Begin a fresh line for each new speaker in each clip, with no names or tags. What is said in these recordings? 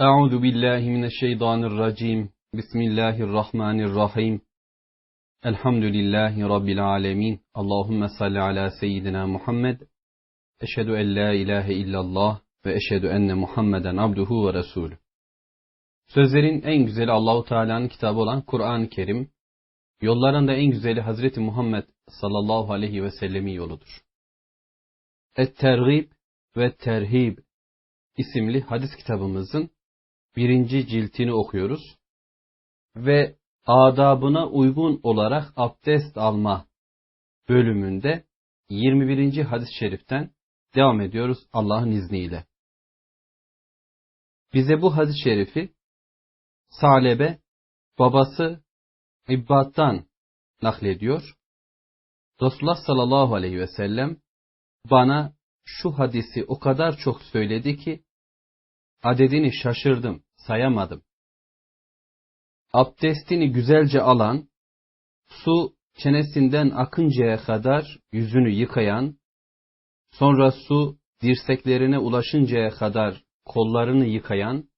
Euzu billahi mineşşeytanirracim. Bismillahirrahmanirrahim. Elhamdülillahi rabbil alamin. Allahumme salli ala seyyidina Muhammed. Eşhedü en la ilahe illallah ve eşhedü enne Muhammeden abduhu ve resulü. Sözlerin en güzeli Allahu Teala'nın kitabı olan Kur'an-ı Kerim. Yolların da en güzeli Hazreti Muhammed sallallahu aleyhi ve sellemi yoludur. Et-Tergib ve Terhib isimli hadis kitabımızın birinci ciltini okuyoruz ve adabına uygun olarak abdest alma bölümünde 21. hadis-i şeriften devam ediyoruz Allah'ın izniyle. Bize bu hadis-i şerifi Salebe babası İbbad'dan naklediyor. Resulullah sallallahu aleyhi ve sellem bana şu hadisi o kadar çok söyledi ki adedini şaşırdım, sayamadım. Abdestini güzelce alan, su çenesinden akıncaya kadar yüzünü yıkayan, sonra su dirseklerine ulaşıncaya kadar kollarını yıkayan,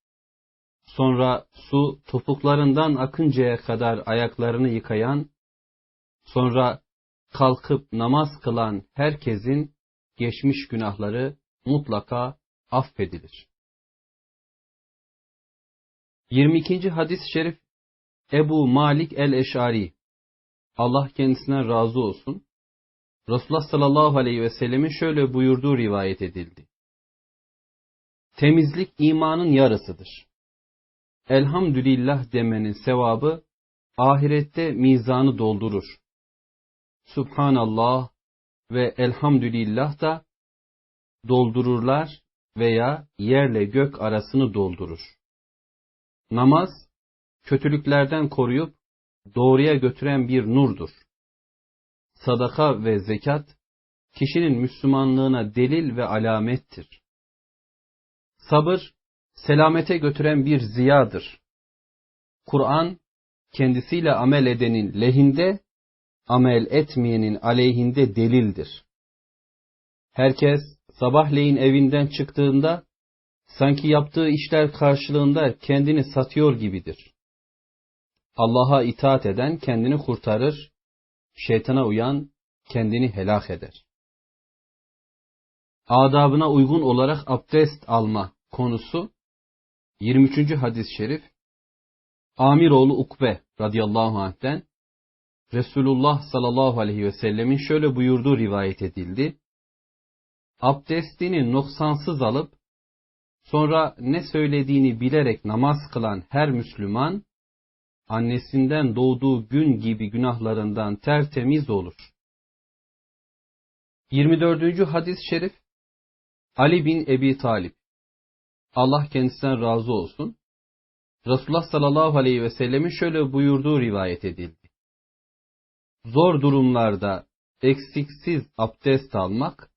sonra su topuklarından akıncaya kadar ayaklarını yıkayan, sonra kalkıp namaz kılan herkesin geçmiş günahları mutlaka affedilir. 22. hadis-i şerif Ebu Malik el-Eşari Allah kendisinden razı olsun. Resulullah sallallahu aleyhi ve sellemin şöyle buyurduğu rivayet edildi. Temizlik imanın yarısıdır. Elhamdülillah demenin sevabı ahirette mizanı doldurur. Subhanallah ve elhamdülillah da doldururlar veya yerle gök arasını doldurur. Namaz, kötülüklerden koruyup doğruya götüren bir nurdur. Sadaka ve zekat, kişinin Müslümanlığına delil ve alamettir. Sabır, selamete götüren bir ziyadır. Kur'an, kendisiyle amel edenin lehinde, amel etmeyenin aleyhinde delildir. Herkes sabahleyin evinden çıktığında sanki yaptığı işler karşılığında kendini satıyor gibidir. Allah'a itaat eden kendini kurtarır, şeytana uyan kendini helak eder. Adabına uygun olarak abdest alma konusu 23. hadis-i şerif Amiroğlu Ukbe radıyallahu anh'ten Resulullah sallallahu aleyhi ve sellemin şöyle buyurduğu rivayet edildi. Abdestini noksansız alıp Sonra ne söylediğini bilerek namaz kılan her Müslüman, annesinden doğduğu gün gibi günahlarından tertemiz olur. 24. hadis-i şerif Ali bin Ebi Talip Allah kendisinden razı olsun. Resulullah sallallahu aleyhi ve sellemin şöyle buyurduğu rivayet edildi. Zor durumlarda eksiksiz abdest almak,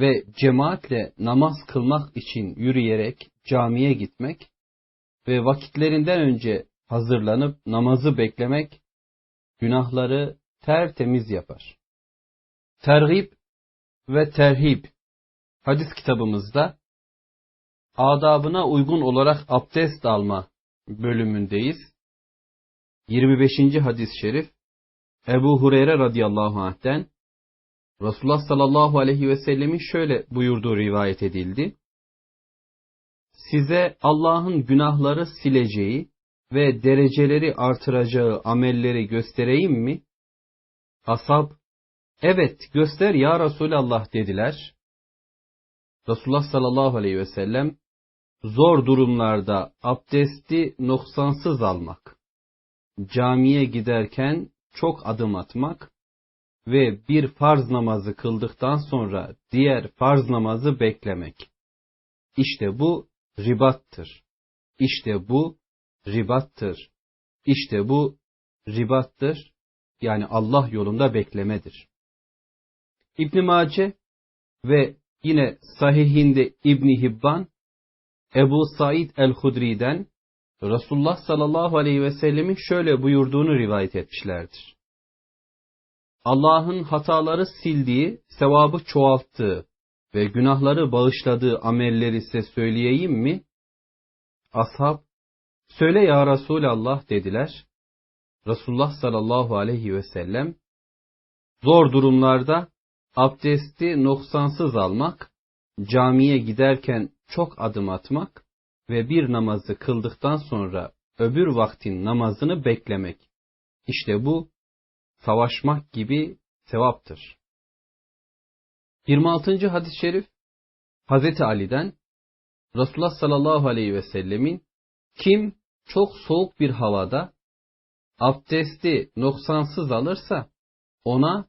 ve cemaatle namaz kılmak için yürüyerek camiye gitmek ve vakitlerinden önce hazırlanıp namazı beklemek günahları tertemiz yapar. Tergib ve terhib hadis kitabımızda adabına uygun olarak abdest alma bölümündeyiz. 25. hadis-i şerif Ebu Hureyre radıyallahu anh'ten Resulullah sallallahu aleyhi ve sellemin şöyle buyurduğu rivayet edildi. Size Allah'ın günahları sileceği ve dereceleri artıracağı amelleri göstereyim mi? Asab, evet göster ya Resulallah dediler. Resulullah sallallahu aleyhi ve sellem, zor durumlarda abdesti noksansız almak, camiye giderken çok adım atmak, ve bir farz namazı kıldıktan sonra diğer farz namazı beklemek. İşte bu ribattır. İşte bu ribattır. İşte bu ribattır. Yani Allah yolunda beklemedir. İbn Mace ve yine sahihinde İbn Hibban Ebu Said el-Hudri'den Resulullah sallallahu aleyhi ve sellemin şöyle buyurduğunu rivayet etmişlerdir. Allah'ın hataları sildiği, sevabı çoğalttığı ve günahları bağışladığı amelleri size söyleyeyim mi? Ashab, söyle ya Resulallah dediler. Resulullah sallallahu aleyhi ve sellem, zor durumlarda abdesti noksansız almak, camiye giderken çok adım atmak ve bir namazı kıldıktan sonra öbür vaktin namazını beklemek. İşte bu savaşmak gibi sevaptır. 26. hadis-i şerif Hazreti Ali'den Resulullah sallallahu aleyhi ve sellemin kim çok soğuk bir havada abdesti noksansız alırsa ona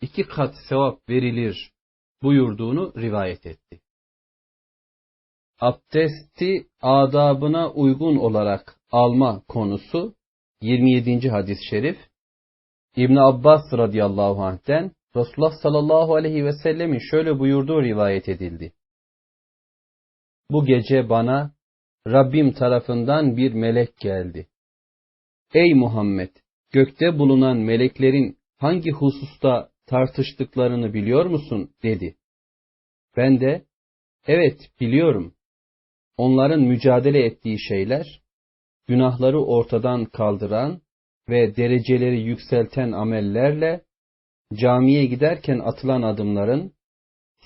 iki kat sevap verilir buyurduğunu rivayet etti. Abdesti adabına uygun olarak alma konusu 27. hadis-i şerif İbn Abbas radıyallahu anh'ten Resulullah sallallahu aleyhi ve sellemin şöyle buyurduğu rivayet edildi. Bu gece bana Rabbim tarafından bir melek geldi. Ey Muhammed! Gökte bulunan meleklerin hangi hususta tartıştıklarını biliyor musun? dedi. Ben de, evet biliyorum. Onların mücadele ettiği şeyler, günahları ortadan kaldıran ve dereceleri yükselten amellerle, camiye giderken atılan adımların,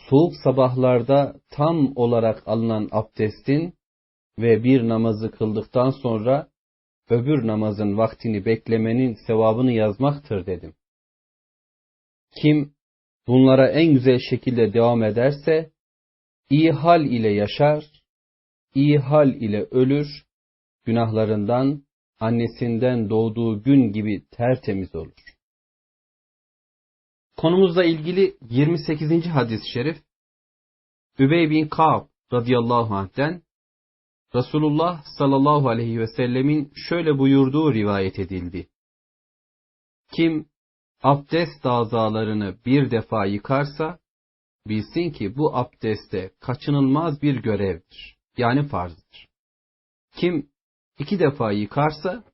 soğuk sabahlarda tam olarak alınan abdestin ve bir namazı kıldıktan sonra öbür namazın vaktini beklemenin sevabını yazmaktır dedim. Kim bunlara en güzel şekilde devam ederse, iyi hal ile yaşar, iyi hal ile ölür, günahlarından, annesinden doğduğu gün gibi tertemiz olur. Konumuzla ilgili 28. hadis-i şerif, Übey bin Ka'b radıyallahu anh'ten Resulullah sallallahu aleyhi ve sellemin şöyle buyurduğu rivayet edildi. Kim abdest azalarını bir defa yıkarsa, bilsin ki bu abdeste kaçınılmaz bir görevdir. Yani farzdır. Kim iki defa yıkarsa,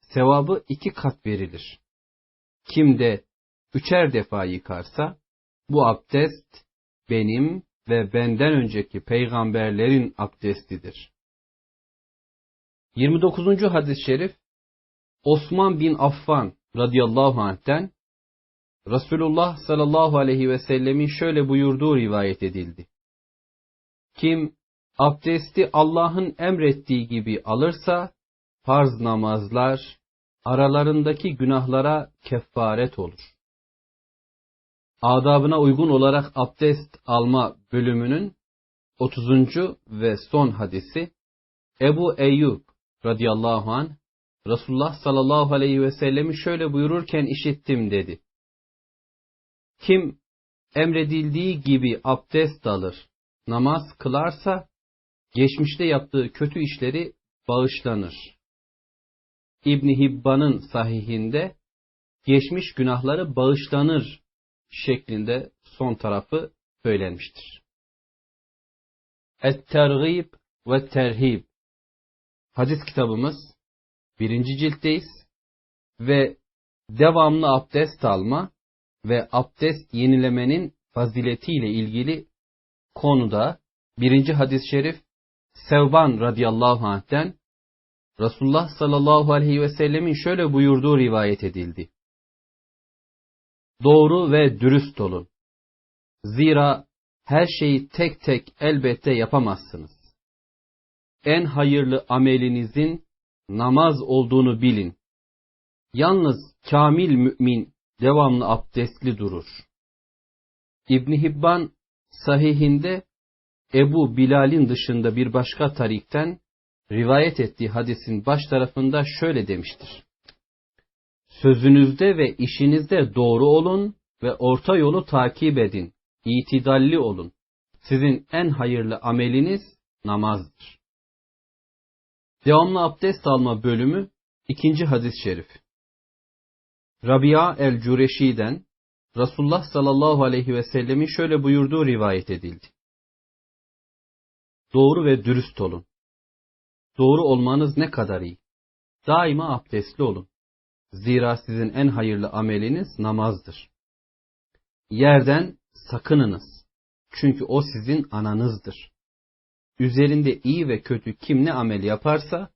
sevabı iki kat verilir. Kim de üçer defa yıkarsa, bu abdest benim ve benden önceki peygamberlerin abdestidir. 29. hadis-i şerif Osman bin Affan radıyallahu anh'ten Resulullah sallallahu aleyhi ve sellemin şöyle buyurduğu rivayet edildi. Kim abdesti Allah'ın emrettiği gibi alırsa farz namazlar aralarındaki günahlara kefaret olur. Adabına uygun olarak abdest alma bölümünün 30. ve son hadisi Ebu Eyyub radıyallahu an Resulullah sallallahu aleyhi ve sellemi şöyle buyururken işittim dedi. Kim emredildiği gibi abdest alır, namaz kılarsa, geçmişte yaptığı kötü işleri bağışlanır. İbni Hibban'ın sahihinde, geçmiş günahları bağışlanır şeklinde son tarafı söylenmiştir. Et-Tergib ve Terhib Hadis kitabımız birinci ciltteyiz ve devamlı abdest alma ve abdest yenilemenin faziletiyle ilgili konuda birinci hadis-i şerif Sevban radıyallahu anh'ten Resulullah sallallahu aleyhi ve sellemin şöyle buyurduğu rivayet edildi. Doğru ve dürüst olun. Zira her şeyi tek tek elbette yapamazsınız. En hayırlı amelinizin namaz olduğunu bilin. Yalnız kamil mümin devamlı abdestli durur. İbn Hibban sahihinde Ebu Bilal'in dışında bir başka tarikten rivayet ettiği hadisin baş tarafında şöyle demiştir. Sözünüzde ve işinizde doğru olun ve orta yolu takip edin. İtidalli olun. Sizin en hayırlı ameliniz namazdır. Devamlı abdest alma bölümü ikinci hadis-i şerif. Rabia el-Cureşi'den Resulullah sallallahu aleyhi ve sellemin şöyle buyurduğu rivayet edildi. Doğru ve dürüst olun. Doğru olmanız ne kadar iyi. Daima abdestli olun. Zira sizin en hayırlı ameliniz namazdır. Yerden sakınınız. Çünkü o sizin ananızdır. üzerinde iyi ve kötü kim ne amel yaparsa,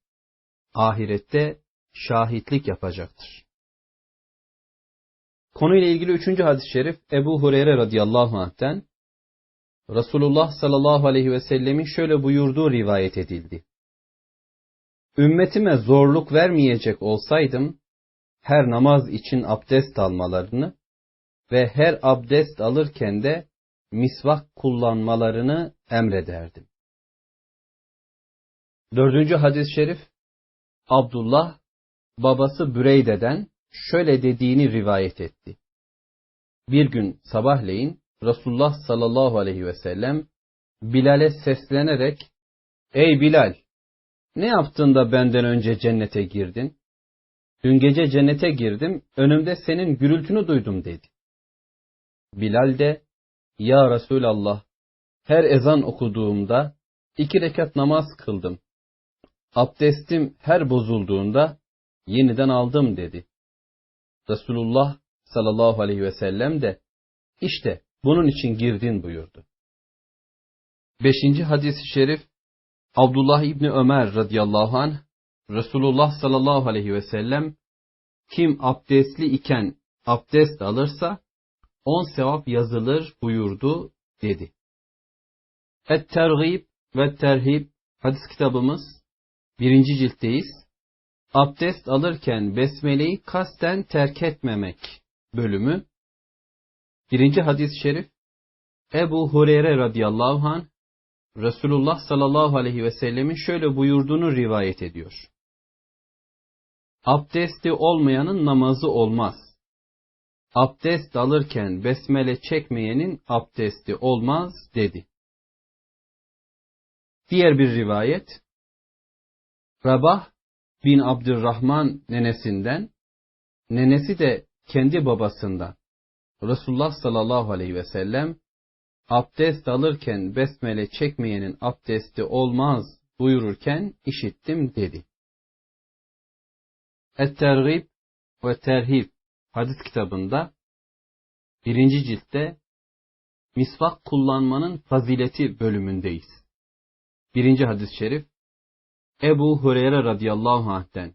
ahirette şahitlik yapacaktır. Konuyla ilgili üçüncü hadis-i şerif Ebu Hureyre radıyallahu anh'ten Resulullah sallallahu aleyhi ve sellemin şöyle buyurduğu rivayet edildi. Ümmetime zorluk vermeyecek olsaydım, her namaz için abdest almalarını ve her abdest alırken de misvak kullanmalarını emrederdim. Dördüncü hadis-i şerif, Abdullah, babası Büreyde'den şöyle dediğini rivayet etti. Bir gün sabahleyin Resulullah sallallahu aleyhi ve sellem Bilal'e seslenerek Ey Bilal! Ne yaptın da benden önce cennete girdin? Dün gece cennete girdim, önümde senin gürültünü duydum dedi. Bilal de, Ya Resulallah, her ezan okuduğumda iki rekat namaz kıldım. Abdestim her bozulduğunda yeniden aldım dedi. Resulullah sallallahu aleyhi ve sellem de, işte bunun için girdin buyurdu. Beşinci hadis-i şerif, Abdullah İbni Ömer radıyallahu anh, Resulullah sallallahu aleyhi ve sellem, kim abdestli iken abdest alırsa, on sevap yazılır buyurdu dedi. Et-Tergib ve Terhib hadis kitabımız birinci ciltteyiz. Abdest alırken besmeleyi kasten terk etmemek bölümü. Birinci hadis-i şerif Ebu Hureyre radıyallahu anh Resulullah sallallahu aleyhi ve sellemin şöyle buyurduğunu rivayet ediyor. Abdesti olmayanın namazı olmaz. Abdest alırken besmele çekmeyenin abdesti olmaz dedi. Diğer bir rivayet, Rabah bin Abdurrahman nenesinden, nenesi de kendi babasından, Resulullah sallallahu aleyhi ve sellem, abdest alırken besmele çekmeyenin abdesti olmaz buyururken işittim dedi. Et-Tergib ve Terhib hadis kitabında birinci ciltte misvak kullanmanın fazileti bölümündeyiz. Birinci hadis-i şerif Ebu Hureyre radıyallahu anh'ten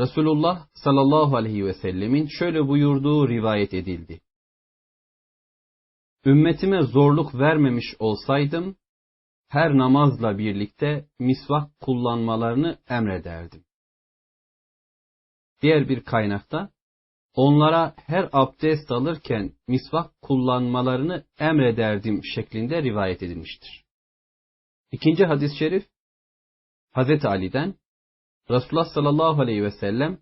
Resulullah sallallahu aleyhi ve sellemin şöyle buyurduğu rivayet edildi. Ümmetime zorluk vermemiş olsaydım, her namazla birlikte misvak kullanmalarını emrederdim. Diğer bir kaynakta, onlara her abdest alırken misvak kullanmalarını emrederdim şeklinde rivayet edilmiştir. İkinci hadis-i şerif, Hazreti Ali'den, Resulullah sallallahu aleyhi ve sellem,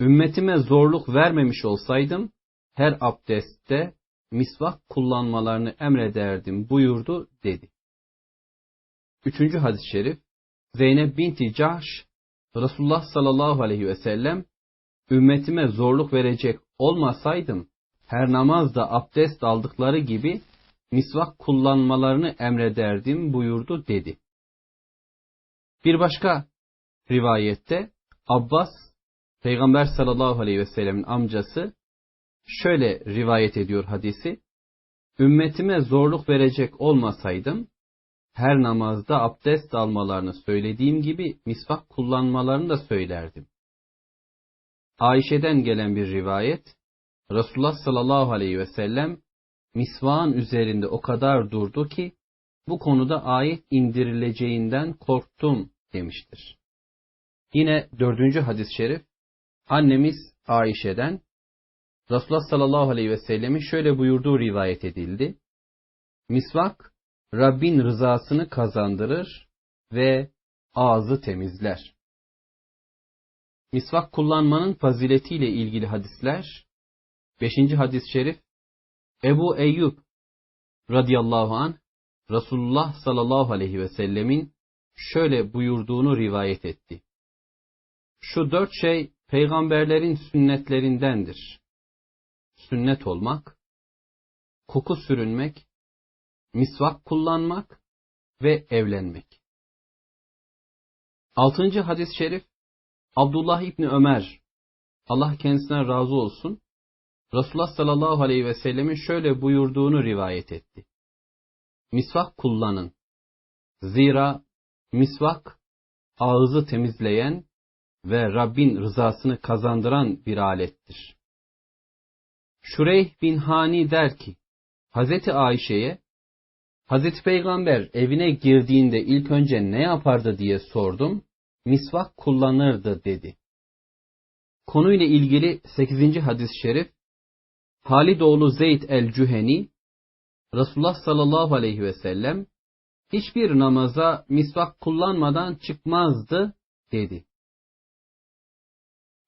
ümmetime zorluk vermemiş olsaydım, her abdestte misvak kullanmalarını emrederdim buyurdu dedi. Üçüncü hadis-i şerif, Zeynep binti Cahş, Resulullah sallallahu aleyhi ve sellem, ümmetime zorluk verecek olmasaydım, her namazda abdest aldıkları gibi misvak kullanmalarını emrederdim buyurdu dedi. Bir başka rivayette Abbas, Peygamber sallallahu aleyhi ve sellemin amcası, şöyle rivayet ediyor hadisi, ümmetime zorluk verecek olmasaydım, her namazda abdest almalarını söylediğim gibi misvak kullanmalarını da söylerdim. Ayşe'den gelen bir rivayet, Resulullah sallallahu aleyhi ve sellem misvağın üzerinde o kadar durdu ki bu konuda ayet indirileceğinden korktum demiştir. Yine dördüncü hadis-i şerif annemiz Ayşe'den Resulullah sallallahu aleyhi ve sellemin şöyle buyurduğu rivayet edildi. Misvak Rabbin rızasını kazandırır ve ağzı temizler. Misvak kullanmanın faziletiyle ilgili hadisler 5. hadis-i şerif Ebu Eyyub radıyallahu an Resulullah sallallahu aleyhi ve sellemin şöyle buyurduğunu rivayet etti. Şu dört şey peygamberlerin sünnetlerindendir. Sünnet olmak, koku sürünmek, misvak kullanmak ve evlenmek. Altıncı hadis-i şerif Abdullah İbni Ömer Allah kendisine razı olsun Resulullah sallallahu aleyhi ve sellemin şöyle buyurduğunu rivayet etti. Misvak kullanın. Zira misvak ağızı temizleyen ve Rabbin rızasını kazandıran bir alettir. Şureyh bin Hani der ki, Hazreti Ayşe'ye, Hazreti Peygamber evine girdiğinde ilk önce ne yapardı diye sordum, misvak kullanırdı dedi. Konuyla ilgili 8. hadis-i şerif, Halidoğlu Zeyd el-Cüheni, Resulullah sallallahu aleyhi ve sellem, hiçbir namaza misvak kullanmadan çıkmazdı dedi.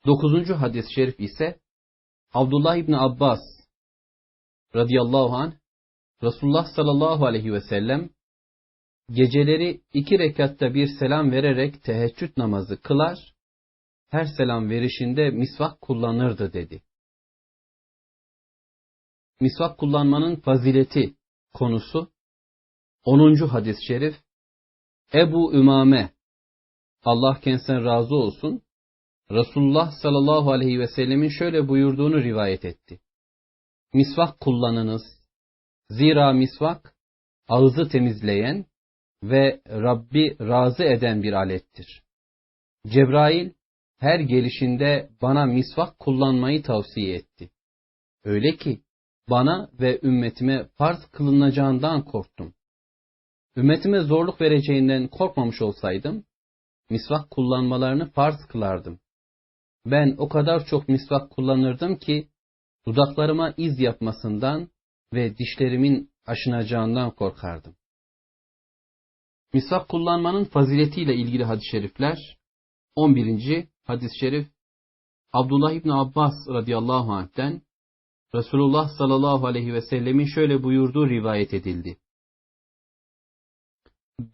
9. hadis-i şerif ise, Abdullah İbni Abbas radıyallahu anh Resulullah sallallahu aleyhi ve sellem geceleri iki rekatta bir selam vererek teheccüd namazı kılar, her selam verişinde misvak kullanırdı dedi. Misvak kullanmanın fazileti konusu 10. hadis-i şerif Ebu Ümame Allah kendisinden razı olsun Resulullah sallallahu aleyhi ve sellemin şöyle buyurduğunu rivayet etti. Misvak kullanınız. Zira misvak ağzı temizleyen ve Rabbi razı eden bir alettir. Cebrail her gelişinde bana misvak kullanmayı tavsiye etti. Öyle ki bana ve ümmetime farz kılınacağından korktum. Ümmetime zorluk vereceğinden korkmamış olsaydım, misvak kullanmalarını farz kılardım. Ben o kadar çok misvak kullanırdım ki, dudaklarıma iz yapmasından ve dişlerimin aşınacağından korkardım. Misvak kullanmanın faziletiyle ilgili hadis-i şerifler, 11. hadis-i şerif, Abdullah İbni Abbas radıyallahu anh'ten, Resulullah sallallahu aleyhi ve sellemin şöyle buyurduğu rivayet edildi.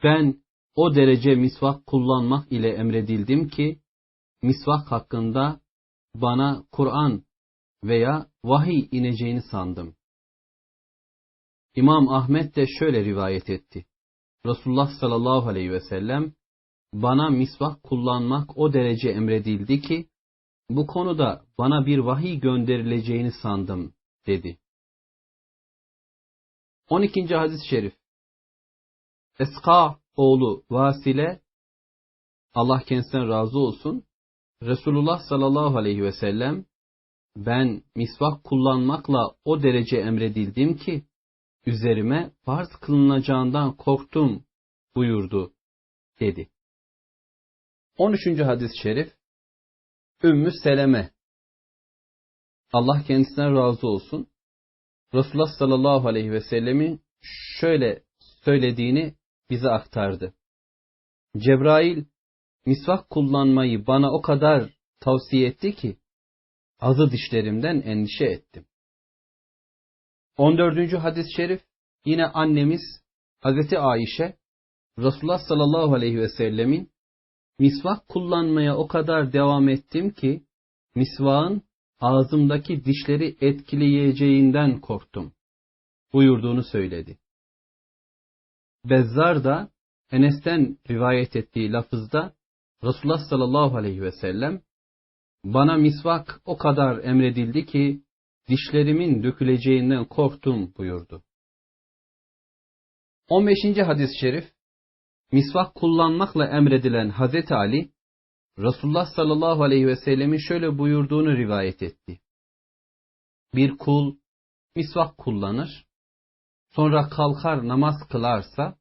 Ben o derece misvak kullanmak ile emredildim ki, misvak hakkında bana Kur'an veya vahiy ineceğini sandım. İmam Ahmet de şöyle rivayet etti. Resulullah sallallahu aleyhi ve sellem bana misvak kullanmak o derece emredildi ki bu konuda bana bir vahiy gönderileceğini sandım dedi. 12. hadis-i şerif Eska oğlu Vasile Allah kendisinden razı olsun Resulullah sallallahu aleyhi ve sellem ben misvak kullanmakla o derece emredildim ki üzerime farz kılınacağından korktum buyurdu dedi. 13. hadis-i şerif Ümmü Seleme Allah kendisinden razı olsun. Resulullah sallallahu aleyhi ve sellemin şöyle söylediğini bize aktardı. Cebrail misvak kullanmayı bana o kadar tavsiye etti ki azı dişlerimden endişe ettim. 14. hadis-i şerif yine annemiz Hazreti Ayşe Resulullah sallallahu aleyhi ve sellemin misvak kullanmaya o kadar devam ettim ki misvağın ağzımdaki dişleri etkileyeceğinden korktum buyurduğunu söyledi. Bezzar da Enes'ten rivayet ettiği lafızda Resulullah sallallahu aleyhi ve sellem bana misvak o kadar emredildi ki dişlerimin döküleceğinden korktum buyurdu. 15. hadis-i şerif misvak kullanmakla emredilen Hazreti Ali Resulullah sallallahu aleyhi ve sellemin şöyle buyurduğunu rivayet etti. Bir kul misvak kullanır, sonra kalkar namaz kılarsa,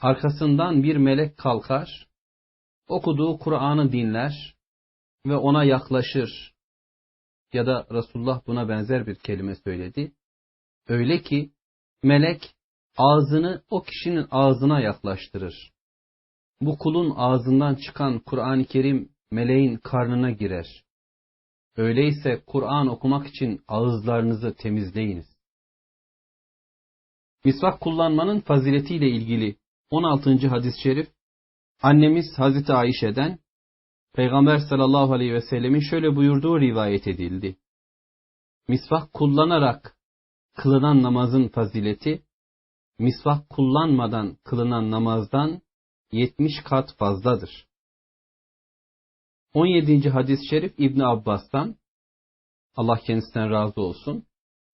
arkasından bir melek kalkar, okuduğu Kur'an'ı dinler ve ona yaklaşır. Ya da Resulullah buna benzer bir kelime söyledi. Öyle ki melek ağzını o kişinin ağzına yaklaştırır. Bu kulun ağzından çıkan Kur'an-ı Kerim meleğin karnına girer. Öyleyse Kur'an okumak için ağızlarınızı temizleyiniz. Misvak kullanmanın faziletiyle ilgili 16. hadis-i şerif annemiz Hazreti Ayşe'den Peygamber sallallahu aleyhi ve sellemin şöyle buyurduğu rivayet edildi. Misvak kullanarak kılınan namazın fazileti misvak kullanmadan kılınan namazdan 70 kat fazladır. 17. hadis-i şerif İbn Abbas'tan Allah kendisinden razı olsun.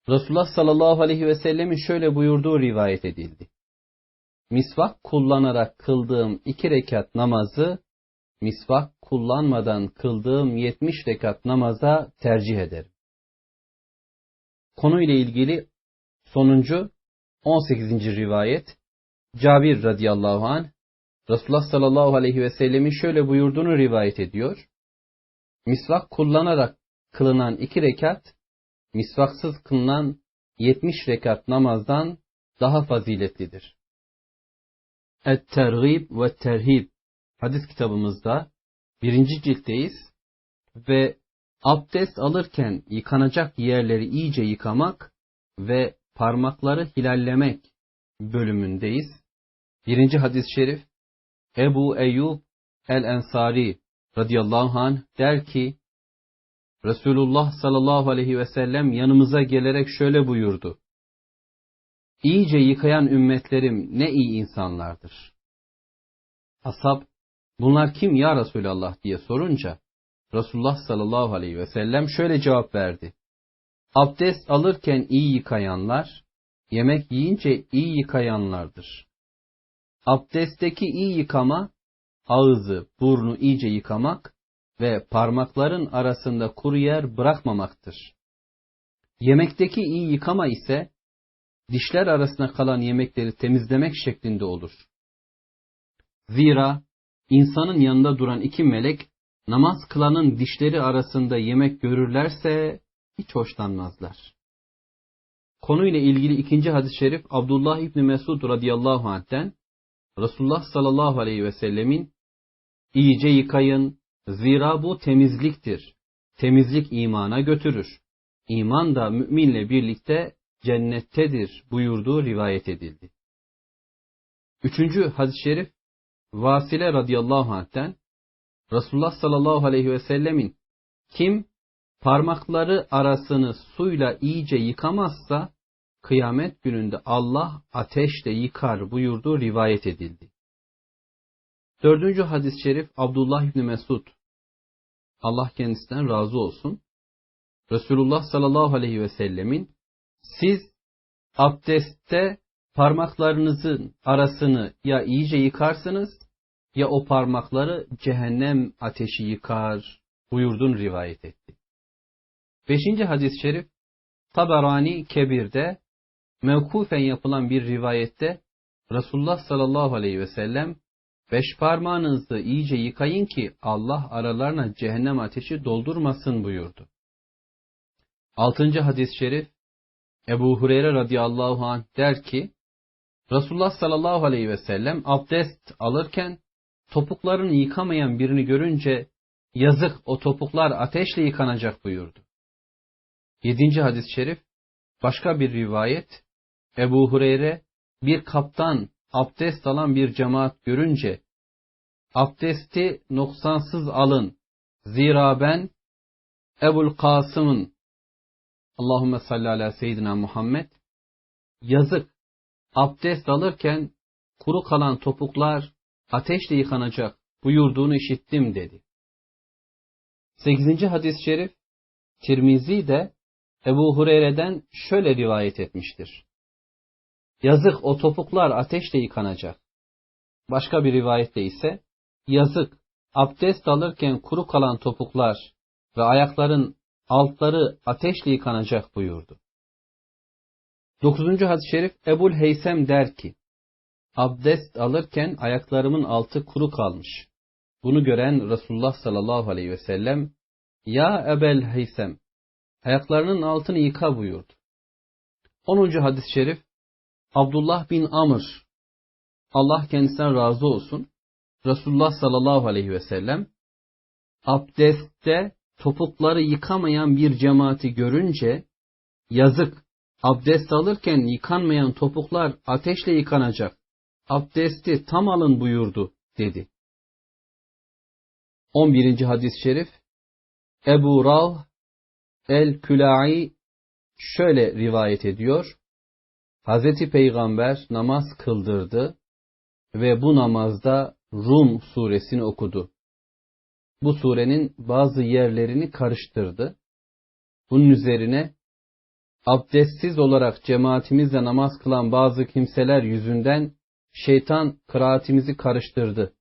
Resulullah sallallahu aleyhi ve sellemin şöyle buyurduğu rivayet edildi. Misvak kullanarak kıldığım iki rekat namazı misvak kullanmadan kıldığım 70 rekat namaza tercih ederim. Konuyla ilgili sonuncu 18. rivayet Cabir radıyallahu anh Resulullah sallallahu aleyhi ve sellemin şöyle buyurduğunu rivayet ediyor. Misvak kullanarak kılınan iki rekat, misvaksız kılınan 70 rekat namazdan daha faziletlidir. Et-Tergib ve Terhib hadis kitabımızda birinci ciltteyiz ve abdest alırken yıkanacak yerleri iyice yıkamak ve parmakları hilallemek bölümündeyiz. Birinci hadis-i şerif Ebu Eyyub el-Ensari radıyallahu anh der ki Resulullah sallallahu aleyhi ve sellem yanımıza gelerek şöyle buyurdu. İyice yıkayan ümmetlerim ne iyi insanlardır. Ashab, bunlar kim ya Resulallah diye sorunca, Resulullah sallallahu aleyhi ve sellem şöyle cevap verdi. Abdest alırken iyi yıkayanlar, yemek yiyince iyi yıkayanlardır. Abdestteki iyi yıkama, ağzı, burnu iyice yıkamak ve parmakların arasında kuru yer bırakmamaktır. Yemekteki iyi yıkama ise, dişler arasında kalan yemekleri temizlemek şeklinde olur. Zira insanın yanında duran iki melek namaz kılanın dişleri arasında yemek görürlerse hiç hoşlanmazlar. Konuyla ilgili ikinci hadis-i şerif Abdullah İbni Mesud radıyallahu anh'ten Resulullah sallallahu aleyhi ve sellemin iyice yıkayın zira bu temizliktir. Temizlik imana götürür. İman da müminle birlikte cennettedir buyurduğu rivayet edildi. Üçüncü hadis-i şerif Vasile radıyallahu anh'ten Resulullah sallallahu aleyhi ve sellemin kim parmakları arasını suyla iyice yıkamazsa kıyamet gününde Allah ateşle yıkar buyurduğu rivayet edildi. Dördüncü hadis-i şerif Abdullah İbni Mesud. Allah kendisinden razı olsun. Resulullah sallallahu aleyhi ve sellemin siz abdestte parmaklarınızın arasını ya iyice yıkarsınız ya o parmakları cehennem ateşi yıkar buyurdun rivayet etti. Beşinci hadis-i şerif Taberani Kebir'de mevkufen yapılan bir rivayette Resulullah sallallahu aleyhi ve sellem beş parmağınızı iyice yıkayın ki Allah aralarına cehennem ateşi doldurmasın buyurdu. Altıncı hadis-i şerif Ebu Hureyre radıyallahu anh der ki Resulullah sallallahu aleyhi ve sellem abdest alırken topuklarını yıkamayan birini görünce yazık o topuklar ateşle yıkanacak buyurdu. Yedinci hadis-i şerif başka bir rivayet Ebu Hureyre bir kaptan abdest alan bir cemaat görünce abdesti noksansız alın. Zira ben Ebul Kasım'ın Allahümme salli ala seyyidina Muhammed yazık abdest alırken kuru kalan topuklar ateşle yıkanacak buyurduğunu işittim dedi. 8. hadis-i şerif Tirmizi de Ebu Hureyre'den şöyle rivayet etmiştir. Yazık o topuklar ateşle yıkanacak. Başka bir rivayette ise yazık abdest alırken kuru kalan topuklar ve ayakların altları ateşle yıkanacak buyurdu. 9. hadis-i şerif Ebul Heysem der ki abdest alırken ayaklarımın altı kuru kalmış. Bunu gören Resulullah sallallahu aleyhi ve sellem ya Ebel Heysem ayaklarının altını yıka buyurdu. 10. hadis-i şerif Abdullah bin Amr Allah kendisinden razı olsun Resulullah sallallahu aleyhi ve sellem abdestte topukları yıkamayan bir cemaati görünce yazık abdest alırken yıkanmayan topuklar ateşle yıkanacak. Abdesti tam alın buyurdu dedi. 11. hadis-i şerif Ebu Rav el-Külai şöyle rivayet ediyor. Hazreti Peygamber namaz kıldırdı ve bu namazda Rum suresini okudu. Bu surenin bazı yerlerini karıştırdı. Bunun üzerine abdestsiz olarak cemaatimizle namaz kılan bazı kimseler yüzünden şeytan kıraatimizi karıştırdı.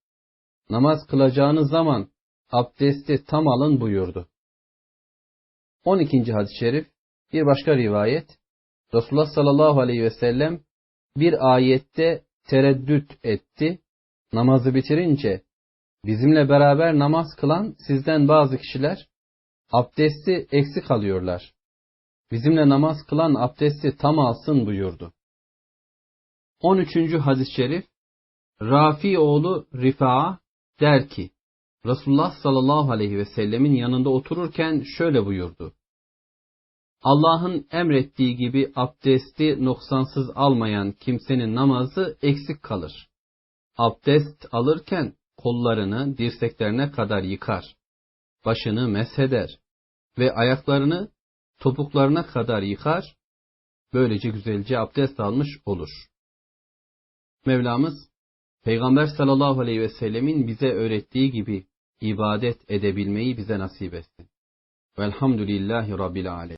Namaz kılacağınız zaman abdesti tam alın buyurdu. 12. hadis-i şerif bir başka rivayet Resulullah sallallahu aleyhi ve sellem bir ayette tereddüt etti. Namazı bitirince bizimle beraber namaz kılan sizden bazı kişiler abdesti eksik alıyorlar. Bizimle namaz kılan abdesti tam alsın buyurdu. 13. hadis-i şerif Rafi oğlu Rifa'a der ki Resulullah sallallahu aleyhi ve sellemin yanında otururken şöyle buyurdu. Allah'ın emrettiği gibi abdesti noksansız almayan kimsenin namazı eksik kalır. Abdest alırken kollarını dirseklerine kadar yıkar, başını mesheder ve ayaklarını topuklarına kadar yıkar, böylece güzelce abdest almış olur. Mevlamız, Peygamber sallallahu aleyhi ve sellemin bize öğrettiği gibi ibadet edebilmeyi bize nasip etsin. Velhamdülillahi Rabbil Alem.